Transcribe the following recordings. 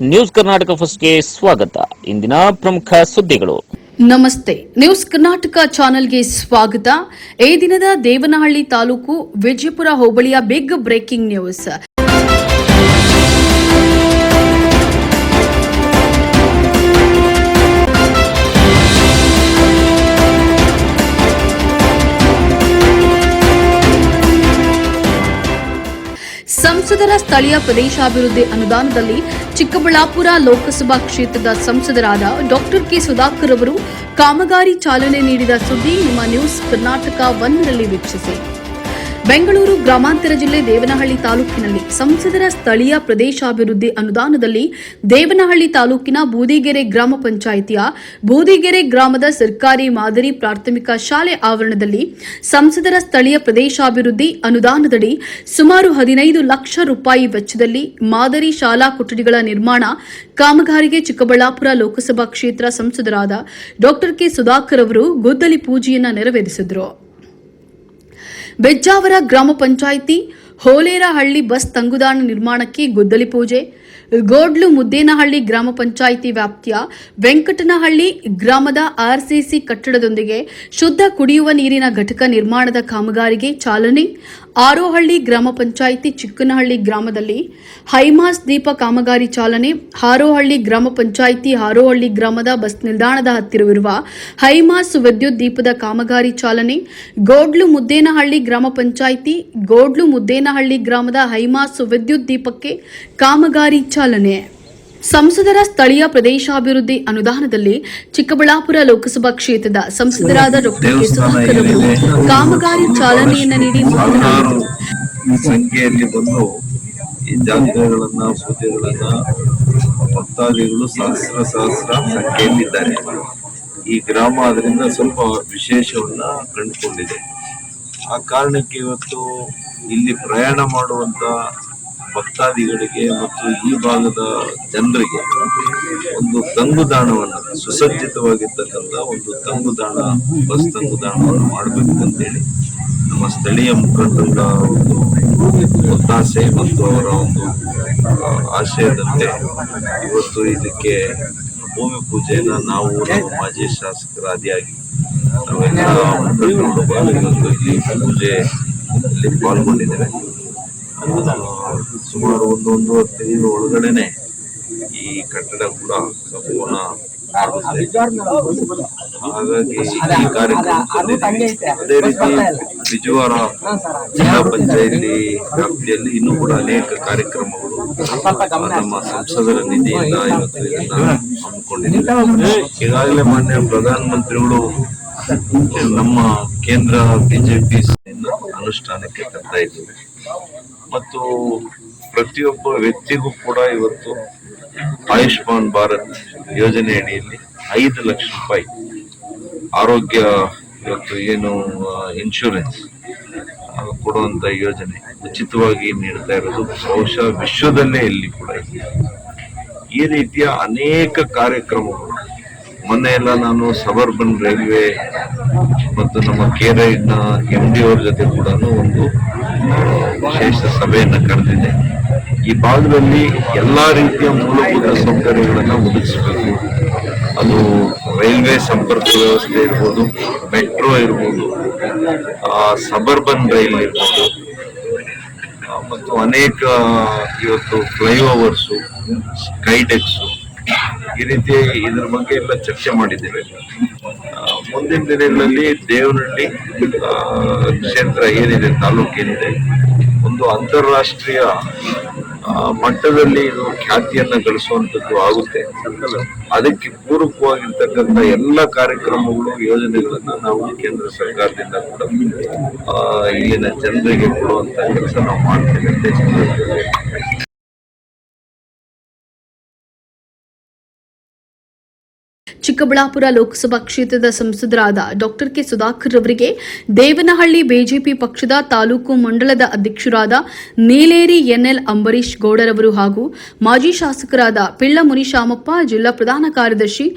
News Karnataka ಫಸ್ಟ್ಗೆ ಸ್ವಾಗತ. ಇಂದಿನ ಪ್ರಮುಖ ಸುದ್ದಿಗಳು. ನಮಸ್ತೆ. ನ್ಯೂಸ್ ಕರ್ನಾಟಕ ಚಾನೆಲ್ಗೆ ಸ್ವಾಗತ. ಈ ದಿನದ ದೇವನಹಳ್ಳಿ ತಾಲೂಕು ವಿಜಯಪುರ ಹೋಬಳಿಯ ಬಿಗ್ ಬ್ರೇಕಿಂಗ್ ನ್ಯೂಸ್. ಸಂಸದರ ಸ್ಥಳೀಯ ಪ್ರದೇಶಾಭಿವೃದ್ಧಿ ಅನುದಾನದಲ್ಲಿ ಚಿಕ್ಕಬಳ್ಳಾಪುರ ಲೋಕಸಭಾ ಕ್ಷೇತ್ರದ ಸಂಸದರಾದ ಡಾಕ್ಟರ್ ಕೆ ಸುಧಾಕರ್ ಅವರು ಕಾಮಗಾರಿ ಚಾಲನೆ ನೀಡಿದ ಸುದ್ದಿ ನಿಮ್ಮ ನ್ಯೂಸ್ ಕರ್ನಾಟಕ ಒಂದರಲ್ಲಿ ವೀಕ್ಷಿಸಿ. ಬೆಂಗಳೂರು ಗ್ರಾಮಾಂತರ ಜಿಲ್ಲೆ ದೇವನಹಳ್ಳಿ ತಾಲೂಕಿನಲ್ಲಿ ಸಂಸದರ ಸ್ಥಳೀಯ ಪ್ರದೇಶಾಭಿವೃದ್ಧಿ ಅನುದಾನದಲ್ಲಿ ದೇವನಹಳ್ಳಿ ತಾಲೂಕಿನ ಬೂದಿಗೆರೆ ಗ್ರಾಮ ಪಂಚಾಯಿತಿಯ ಬೂದಿಗೆರೆ ಗ್ರಾಮದ ಸರ್ಕಾರಿ ಮಾದರಿ ಪ್ರಾಥಮಿಕ ಶಾಲೆ ಆವರಣದಲ್ಲಿ ಸಂಸದರ ಸ್ಥಳೀಯ ಪ್ರದೇಶಾಭಿವೃದ್ಧಿ ಅನುದಾನದಡಿ ಸುಮಾರು ಹದಿನೈದು ಲಕ್ಷ ರೂಪಾಯಿ ವೆಚ್ಚದಲ್ಲಿ ಮಾದರಿ ಶಾಲಾ ಕೊಠಡಿಗಳ ನಿರ್ಮಾಣ ಕಾಮಗಾರಿಗೆ ಚಿಕ್ಕಬಳ್ಳಾಪುರ ಲೋಕಸಭಾ ಕ್ಷೇತ್ರ ಸಂಸದರಾದ ಡಾಕ್ಟರ್ ಕೆ ಸುಧಾಕರ್ ಅವರು ಗುದ್ದಲಿ ಪೂಜೆಯನ್ನು ನೆರವೇರಿಸಿದರು. ಬೆಜ್ಜಾವರ ಗ್ರಾಮ ಪಂಚಾಯಿತಿ ಹೋಲೇರಹಳ್ಳಿ ಬಸ್ ತಂಗುದಾಣ ನಿರ್ಮಾಣಕ್ಕೆ ಗುದ್ದಲಿ ಪೂಜೆ ಗೋಡ್ಲು ಮುದ್ದೇನಹಳ್ಳಿ ಗ್ರಾಮ ಪಂಚಾಯಿತಿ ವ್ಯಾಪ್ತಿಯ ವೆಂಕಟನಹಳ್ಳಿ ಗ್ರಾಮದ ಆರ್ಸಿಸಿ ಕಟ್ಟಡದೊಂದಿಗೆ ಶುದ್ಧ ಕುಡಿಯುವ ನೀರಿನ ಘಟಕ ನಿರ್ಮಾಣದ ಕಾಮಗಾರಿಗೆ ಚಾಲನೆ. ಆರೋಹಳ್ಳಿ ಗ್ರಾಮ ಪಂಚಾಯಿತಿ ಚಿಕ್ಕನಹಳ್ಳಿ ಗ್ರಾಮದಲ್ಲಿ ಹೈಮಾಸ್ ದೀಪ ಕಾಮಗಾರಿ ಚಾಲನೆ. ಹಾರೋಹಳ್ಳಿ ಗ್ರಾಮ ಪಂಚಾಯಿತಿ ಹಾರೋಹಳ್ಳಿ ಗ್ರಾಮದ ಬಸ್ ನಿಲ್ದಾಣದ ಹತ್ತಿರವಿರುವ ಹೈಮಾಸ್ ವಿದ್ಯುತ್ ದೀಪದ ಕಾಮಗಾರಿ ಚಾಲನೆ. ಗೋಡ್ಲು ಮುದ್ದೇನಹಳ್ಳಿ ಗ್ರಾಮ ಪಂಚಾಯಿತಿ ಗೋಡ್ಲು ಮುದ್ದೇನಹಳ್ಳಿ ಗ್ರಾಮದ ಹೈಮಾಸ್ ವಿದ್ಯುತ್ ದೀಪಕ್ಕೆ ಕಾಮಗಾರಿ ಚಾಲನೆ ಸಂಸದರ ಸ್ಥಳೀಯ ಪ್ರದೇಶಾಭಿವೃದ್ಧಿ ಅನುದಾನದಲ್ಲಿ ಚಿಕ್ಕಬಳ್ಳಾಪುರ ಲೋಕಸಭಾ ಕ್ಷೇತ್ರದ ಸಂಸದರಾದ ಡಾಕ್ಟರ್ ಕೆ ಸುಧಾಕರ್ ಅವರು ಕಾಮಗಾರಿ ಚಾಲನೆಯನ್ನ ನೀಡಿ ಸಂಖ್ಯೆಯಲ್ಲಿ ಬಂದು ಈ ಜಾತ್ರೆಗಳನ್ನ ಭಕ್ತಾದಿಗಳು ಸಹಸ್ರ ಸಹಸ್ರ ಸಂಖ್ಯೆಯಲ್ಲಿದ್ದಾರೆ. ಈ ಗ್ರಾಮ ಅದರಿಂದ ಸ್ವಲ್ಪ ವಿಶೇಷವನ್ನ ಕಂಡುಕೊಂಡಿದೆ. ಆ ಕಾರಣಕ್ಕೆ ಇವತ್ತು ಇಲ್ಲಿ ಪ್ರಯಾಣ ಮಾಡುವಂತ ಭಕ್ತಾದಿಗಳಿಗೆ ಮತ್ತು ಈ ಭಾಗದ ಜನರಿಗೆ ಒಂದು ತಂಗುದಾಣವನ್ನು, ಸುಸಜ್ಜಿತವಾಗಿರ್ತಕ್ಕಂಥ ಒಂದು ತಂಗುದಾಣ, ಬಸ್ ತಂಗುದಾಣವನ್ನು ಮಾಡಬೇಕು ಅಂತೇಳಿ ನಮ್ಮ ಸ್ಥಳೀಯ ಮುಖಂಡರ ಒಂದು ಒತ್ತಾಸೆ ಮತ್ತು ಅವರ ಒಂದು ಆಶಯದಂತೆ ಇವತ್ತು ಇದಕ್ಕೆ ಭೂಮಿ ಪೂಜೆಯನ್ನು ನಾವು ನಮ್ಮ ಮಾಜಿ ಶಾಸಕರಾದಿಯಾಗಿ ನಾವೆಲ್ಲ ಮುಖಂಡರು ಇವತ್ತು ಈ ಪೂಜೆ ಇಲ್ಲಿ ಪಾಲ್ಗೊಂಡಿದ್ದೇವೆ. ಸುಮಾರು ಒಂದು ಒಂದೂವರೆ ತಿಂಗಳು ಒಳಗಡೆನೆ ಈ ಕಟ್ಟಡ ಕೂಡ ಸಂಪೂರ್ಣ. ಹಾಗಾಗಿ ಈ ಕಾರ್ಯಕ್ರಮದಲ್ಲಿ ಅದೇ ರೀತಿ ಬಿಜುವಾರ ಜಿಲ್ಲಾ ಪಂಚಾಯತಿ ವ್ಯಾಪ್ತಿಯಲ್ಲಿ ಇನ್ನೂ ಕೂಡ ಅನೇಕ ಕಾರ್ಯಕ್ರಮಗಳು ನಮ್ಮ ಸಂಸದರ ನಿಧಿಯಿಂದ ಇವತ್ತು ಇದನ್ನ ಹಮ್ಮಿಕೊಂಡಿದ್ದೇವೆ. ಈಗಾಗಲೇ ಮಾನ್ಯ ಪ್ರಧಾನಮಂತ್ರಿಗಳು ನಮ್ಮ ಕೇಂದ್ರ ಬಿಜೆಪಿ ಅನುಷ್ಠಾನಕ್ಕೆ ತರ್ತಾ ಇದ್ದೇವೆ ಮತ್ತು ಪ್ರತಿಯೊಬ್ಬ ವ್ಯಕ್ತಿಗೂ ಕೂಡ ಇವತ್ತು ಆಯುಷ್ಮಾನ್ ಭಾರತ್ ಯೋಜನೆ ಅಡಿಯಲ್ಲಿ ಐದು ಲಕ್ಷ ರೂಪಾಯಿ ಆರೋಗ್ಯ ಇವತ್ತು ಏನು ಇನ್ಶೂರೆನ್ಸ್ ಕೊಡುವಂತ ಯೋಜನೆ ಉಚಿತವಾಗಿ ನೀಡ್ತಾ ಇರೋದು ಬಹುಶಃ ವಿಶ್ವದಲ್ಲೇ ಇಲ್ಲಿ ಕೂಡ ಇದೆ. ಈ ರೀತಿಯ ಅನೇಕ ಕಾರ್ಯಕ್ರಮಗಳು. ಮೊನ್ನೆ ಎಲ್ಲ ನಾನು ಸಬರ್ಬನ್ ರೈಲ್ವೆ ಮತ್ತು ನಮ್ಮ ಕೇರೈಡ್ನ ಎಂ ಡಿ ಅವ್ರ ಜೊತೆ ಕೂಡ ಒಂದು ವಿಶೇಷ ಸಭೆಯನ್ನು ಕರೆದಿದೆ ಈ ಭಾಗದಲ್ಲಿ ಎಲ್ಲ ರೀತಿಯ ಮೂಲಭೂತ ಸೌಕರ್ಯಗಳನ್ನು ಒದಗಿಸಬೇಕು. ಅದು ರೈಲ್ವೆ ಸಂಪರ್ಕ ವ್ಯವಸ್ಥೆ ಇರ್ಬೋದು, ಮೆಟ್ರೋ ಇರ್ಬೋದು ಸಬರ್ಬನ್ ರೈಲ್ ಇರ್ಬೋದು ಮತ್ತು ಅನೇಕ ಇವತ್ತು ಫ್ಲೈಓವರ್ಸು, ಸ್ಕೈಟೆಕ್ಸು ಈ ರೀತಿ ಇದರ ಬಗ್ಗೆ ಎಲ್ಲ ಚರ್ಚೆ ಮಾಡಿದ್ದೇವೆ. ಮುಂದಿನ ದಿನಗಳಲ್ಲಿ ದೇವನಹಳ್ಳಿ ಕ್ಷೇತ್ರ ಏನಿದೆ, ತಾಲೂಕು ಏನಿದೆ, ಒಂದು ಅಂತಾರಾಷ್ಟ್ರೀಯ ಮಟ್ಟದಲ್ಲಿ ಇದು ಖ್ಯಾತಿಯನ್ನ ಗಳಿಸುವಂತದ್ದು ಆಗುತ್ತೆ. ಅದಕ್ಕೆ ಪೂರಕವಾಗಿರ್ತಕ್ಕಂಥ ಎಲ್ಲ ಕಾರ್ಯಕ್ರಮಗಳು, ಯೋಜನೆಗಳನ್ನ ನಾವು ಕೇಂದ್ರ ಸರ್ಕಾರದಿಂದ ಕೂಡ ಇಲ್ಲಿನ ಜನರಿಗೆ ಕೊಡುವಂತ ಕೆಲಸ ನಾವು ಮಾಡ್ತೇವೆ ಚಿಕ್ಕಬಳ್ಳಾಪುರ ಲೋಕಸಭಾ ಕ್ಷೇತ್ರದ ಸಂಸದರಾದ ಡಾಕ್ಟರ್ ಕೆ ಸುಧಾಕರ್ ಅವರಿಗೆ ದೇವನಹಳ್ಳಿ ಬಿಜೆಪಿ ಪಕ್ಷದ ತಾಲೂಕು ಮಂಡಲದ ಅಧ್ಯಕ್ಷರಾದ ನೀಲೇರಿ ಎನ್ಎಲ್ ಅಂಬರೀಶ್ ಗೌಡರವರು ಹಾಗೂ ಮಾಜಿ ಶಾಸಕರಾದ ಪಿಳ್ಳ ಮುನಿಶಾಮಪ್ಪ, ಜಿಲ್ಲಾ ಪ್ರಧಾನ ಕಾರ್ಯದರ್ಶಿ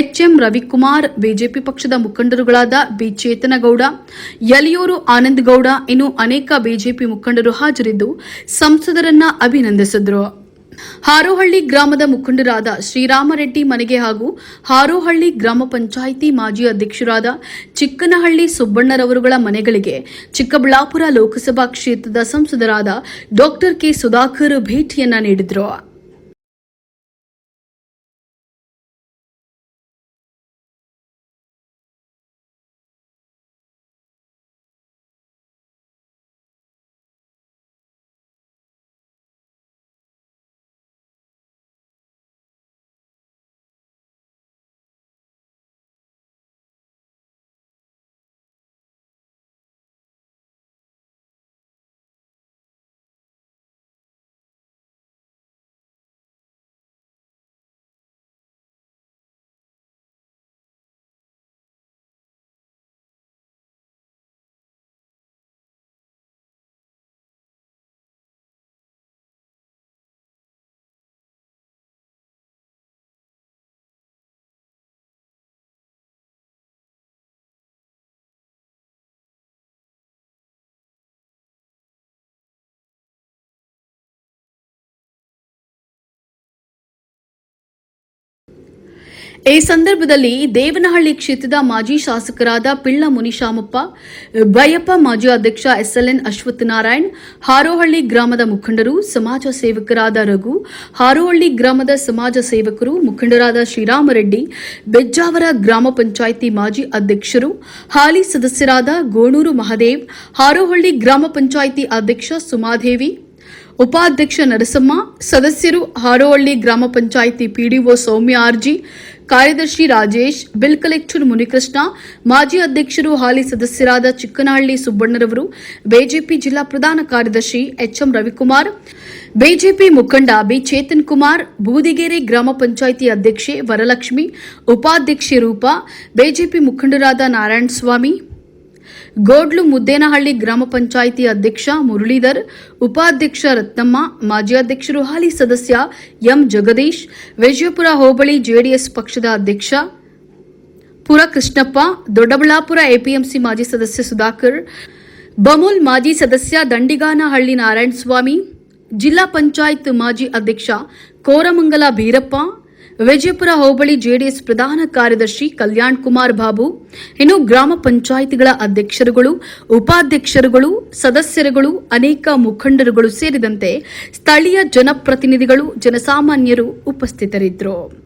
ಎಚ್ಎಂ ರವಿಕುಮಾರ್, ಬಿಜೆಪಿ ಪಕ್ಷದ ಮುಖಂಡರುಗಳಾದ ಬಿ ಚೇತನಗೌಡ ಯಲಿಯೂರು ಆನಂದಗೌಡ, ಇನ್ನು ಅನೇಕ ಬಿಜೆಪಿ ಮುಖಂಡರು ಹಾಜರಿದ್ದು ಸಂಸದರನ್ನ ಅಭಿನಂದಿಸಿದರು. ಹಾರೋಹಳ್ಳಿ ಗ್ರಾಮದ ಮುಖಂಡರಾದ ಶ್ರೀರಾಮರೆಡ್ಡಿ ಮನೆಗೆ ಹಾಗೂ ಹಾರೋಹಳ್ಳಿ ಗ್ರಾಮ ಪಂಚಾಯಿತಿ ಮಾಜಿ ಅಧ್ಯಕ್ಷರಾದ ಚಿಕ್ಕನಹಳ್ಳಿ ಸುಬ್ಬಣ್ಣರವರುಗಳ ಮನೆಗಳಿಗೆ ಚಿಕ್ಕಬಳ್ಳಾಪುರ ಲೋಕಸಭಾ ಕ್ಷೇತ್ರದ ಸಂಸದರಾದ ಡಾಕ್ಟರ್ ಕೆ ಸುಧಾಕರ್ ಭೇಟಿಯನ್ನ ನೀಡಿದರು. ಈ ಸಂದರ್ಭದಲ್ಲಿ ದೇವನಹಳ್ಳಿ ಕ್ಷೇತ್ರದ ಮಾಜಿ ಶಾಸಕರಾದ ಪಿಳ್ಳ ಮುನಿಶಾಮಪ್ಪ ಬೈಯಪ್ಪ ಮಾಜಿ ಅಧ್ಯಕ್ಷ ಎಸ್ಎಲ್ಎನ್ ಅಶ್ವತ್ಥನಾರಾಯಣ್ ಹಾರೋಹಳ್ಳಿ ಗ್ರಾಮದ ಮುಖಂಡರು ಸಮಾಜ ಸೇವಕರಾದ ರಘು, ಹಾರೋಹಳ್ಳಿ ಗ್ರಾಮದ ಸಮಾಜ ಸೇವಕರು ಮುಖಂಡರಾದ ಶ್ರೀರಾಮರೆಡ್ಡಿ, ಬೆಜ್ಜಾವರ ಗ್ರಾಮ ಪಂಚಾಯಿತಿ ಮಾಜಿ ಅಧ್ಯಕ್ಷರು, ಹಾಲಿ ಸದಸ್ಯರಾದ ಗೋಣೂರು ಮಹದೇವ್, ಹಾರೋಹಳ್ಳಿ ಗ್ರಾಮ ಪಂಚಾಯಿತಿ ಅಧ್ಯಕ್ಷ ಸುಮಾದೇವಿ, ಉಪಾಧ್ಯಕ್ಷ ನರಸಮ್ಮ, ಸದಸ್ಯರು ಹಾರೋಹಳ್ಳಿ ಗ್ರಾಮ ಪಂಚಾಯಿತಿ ಪಿಡಿಒ ಸೌಮ್ಯ ಆರ್ಜಿ ಕಾರ್ಯದರ್ಶಿ ರಾಜೇಶ್, ಬಿಲ್ ಕಲೆಕ್ಟರ್ ಮುನಿಕೃಷ್ಣ, ಮಾಜಿ ಅಧ್ಯಕ್ಷರು ಹಾಲಿ ಸದಸ್ಯರಾದ ಚಿಕ್ಕನಹಳ್ಳಿ ಸುಬ್ಬಣ್ಣರವರು, ಬಿಜೆಪಿ ಜಿಲ್ಲಾ ಪ್ರಧಾನ ಕಾರ್ಯದರ್ಶಿ ಎಚ್ಎಂ ರವಿಕುಮಾರ್, ಬಿಜೆಪಿ ಮುಖಂಡ ಬಿ ಚೇತನ್ ಕುಮಾರ್, ಬೂದಿಗೆರೆ ಗ್ರಾಮ ಪಂಚಾಯಿತಿ ಅಧ್ಯಕ್ಷೆ ವರಲಕ್ಷ್ಮಿ, ಉಪಾಧ್ಯಕ್ಷೆ ರೂಪಾ, ಬಿಜೆಪಿ ಮುಖಂಡರಾದ ನಾರಾಯಣಸ್ವಾಮಿ ಗೋಡ್ಲು ಮುದ್ದೇನಹಳ್ಳಿ ಗ್ರಾಮ ಪಂಚಾಯಿತಿ ಅಧ್ಯಕ್ಷ ಮುರಳೀಧರ್, ಉಪಾಧ್ಯಕ್ಷ ರತ್ನಮ್ಮ, ಮಾಜಿ ಅಧ್ಯಕ್ಷರು ಹಾಲಿ ಸದಸ್ಯ ಎಂ ಜಗದೀಶ್, ವಿಜಯಪುರ ಹೋಬಳಿ ಜೆಡಿಎಸ್ ಪಕ್ಷದ ಅಧ್ಯಕ್ಷ ಪುರ ಕೃಷ್ಣಪ್ಪ ದೊಡ್ಡಬಳ್ಳಾಪುರ ಎಪಿಎಂಸಿ ಮಾಜಿ ಸದಸ್ಯ ಸುಧಾಕರ್, ಬಮೂಲ್ ಮಾಜಿ ಸದಸ್ಯ ದಂಡಿಗಾನಹಳ್ಳಿ ನಾರಾಯಣಸ್ವಾಮಿ, ಜಿಲ್ಲಾ ಪಂಚಾಯತ್ ಮಾಜಿ ಅಧ್ಯಕ್ಷ ಕೋರಮಂಗಲ ಬೀರಪ್ಪ ವಿಜಯಪುರ ಹೋಬಳಿ ಜೆಡಿಎಸ್ ಪ್ರಧಾನ ಕಾರ್ಯದರ್ಶಿ ಕಲ್ಯಾಣ್ ಕುಮಾರ್ ಬಾಬು, ಇನ್ನು ಗ್ರಾಮ ಪಂಚಾಯಿತಿಗಳ ಅಧ್ಯಕ್ಷರುಗಳು, ಉಪಾಧ್ಯಕ್ಷರುಗಳು, ಸದಸ್ಯರುಗಳು, ಅನೇಕ ಮುಖಂಡರುಗಳು ಸೇರಿದಂತೆ ಸ್ಥಳೀಯ ಜನಪ್ರತಿನಿಧಿಗಳು, ಜನಸಾಮಾನ್ಯರು ಉಪಸ್ಥಿತರಿದ್ದರು.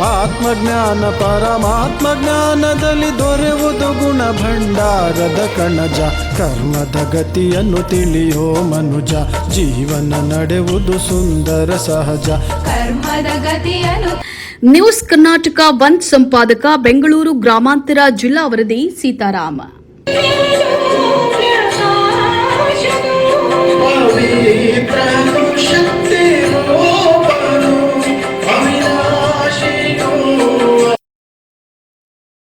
ಆತ್ಮಜ್ಞಾನ ಪರಮಾತ್ಮ ಜ್ಞಾನದಲ್ಲಿ ದೊರೆವುದು ಗುಣ ಭಂಡಾರದ ಕಣಜ. ಕರ್ಮದ ಗತಿಯನ್ನು ತಿಳಿಯೋ ಮನುಜ. ಜೀವನ ನಡೆವುದು ಸುಂದರ ಸಹಜ. ಕರ್ಮದ ಗತಿಯನ್ನು ನ್ಯೂಸ್ ಕರ್ನಾಟಕ ಬಂದ್ ಸಂಪಾದಕ ಬೆಂಗಳೂರು ಗ್ರಾಮಾಂತರ ಜಿಲ್ಲಾ ವರದಿ ಸೀತಾರಾಮ.